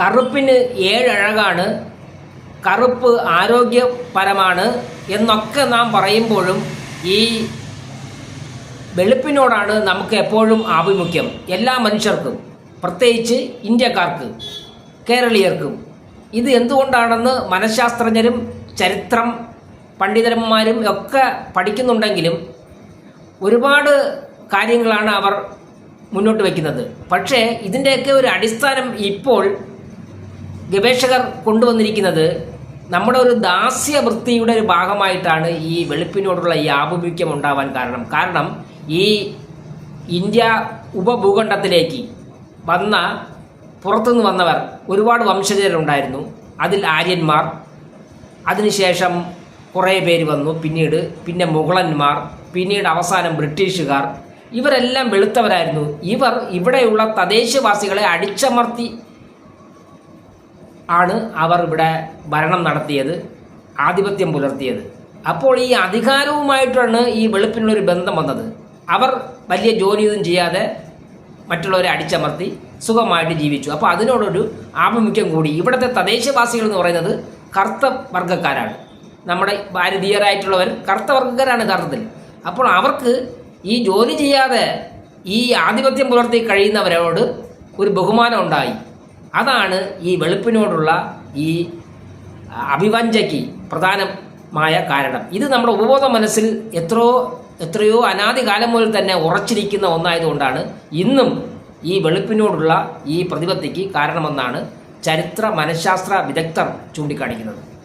കറുപ്പിന് ഏഴഴകാണ് കറുപ്പ് ആരോഗ്യപരമാണ് എന്നൊക്കെ നാം പറയുമ്പോഴും ഈ വെളുപ്പിനോടാണ് നമുക്ക് എപ്പോഴും ആഭിമുഖ്യം. എല്ലാ മനുഷ്യർക്കും പ്രത്യേകിച്ച് ഇന്ത്യക്കാർക്ക് കേരളീയർക്കും. ഇത് എന്തുകൊണ്ടാണെന്ന് മനഃശാസ്ത്രജ്ഞരും ചരിത്രം പണ്ഡിതന്മാരും ഒക്കെ പഠിക്കുന്നുണ്ടെങ്കിലും ഒരുപാട് കാര്യങ്ങളാണ് അവർ മുന്നോട്ട് വയ്ക്കുന്നത്. പക്ഷേ ഇതിന്റെയൊക്കെ ഒരു അടിസ്ഥാനം ഇപ്പോൾ ഗവേഷകർ കൊണ്ടുവന്നിരിക്കുന്നത് നമ്മുടെ ഒരു ദാസ്യവൃത്തിയുടെ ഒരു ഭാഗമായിട്ടാണ് ഈ വെളുപ്പിനോടുള്ള ഈ ആഭിമുഖ്യം ഉണ്ടാവാൻ കാരണം. കാരണം ഈ ഇന്ത്യ ഉപഭൂഖണ്ഡത്തിലേക്ക് വന്ന പുറത്തുനിന്ന് വന്നവർ ഒരുപാട് വംശജരുണ്ടായിരുന്നു. അതിൽ ആര്യന്മാർ അതിനുശേഷം കുറേ പേര് വന്നു. പിന്നീട് പിന്നെ മുഗളന്മാർ പിന്നീട് അവസാനം ബ്രിട്ടീഷുകാർ. ഇവരെല്ലാം വെളുത്തവരായിരുന്നു. ഇവർ ഇവിടെയുള്ള തദ്ദേശവാസികളെ അടിച്ചമർത്തി ആണ് അവർ ഇവിടെ ഭരണം നടത്തിയത് ആധിപത്യം പുലർത്തിയത്. അപ്പോൾ ഈ അധികാരവുമായിട്ടാണ് ഈ വെളുപ്പിനുള്ളൊരു ബന്ധം വന്നത്. അവർ വലിയ ജോലിയൊന്നും ചെയ്യാതെ മറ്റുള്ളവരെ അടിച്ചമർത്തി സുഖമായിട്ട് ജീവിച്ചു. അപ്പോൾ അതിനോടൊരു ആഭിമുഖ്യം കൂടി. ഇവിടുത്തെ തദ്ദേശവാസികൾ എന്ന് പറയുന്നത് കറുത്ത വർഗക്കാരാണ് നമ്മുടെ ഭാരതീയരായിട്ടുള്ളവർ കറുത്ത വർഗക്കാരാണ് യഥാർത്ഥത്തിൽ. അപ്പോൾ അവർക്ക് ഈ ജോലി ചെയ്യാതെ ഈ ആധിപത്യം പുലർത്തി കഴിയുന്നവരോട് ഒരു ബഹുമാനം ഉണ്ടായി. അതാണ് ഈ വെളുപ്പിനോടുള്ള ഈ അഭിവഞ്ചയ്ക്ക് പ്രധാനമായ കാരണം. ഇത് നമ്മുടെ ഉപബോധ മനസ്സിൽ എത്രയോ എത്രയോ അനാദി കാലം മുതൽ തന്നെ ഉറച്ചിരിക്കുന്ന ഒന്നായതുകൊണ്ടാണ് ഇന്നും ഈ വെളുപ്പിനോടുള്ള ഈ പ്രതിപത്തിക്ക് കാരണമെന്നാണ് ചരിത്ര മനഃശാസ്ത്ര വിദഗ്ധർ ചൂണ്ടിക്കാണിക്കുന്നത്.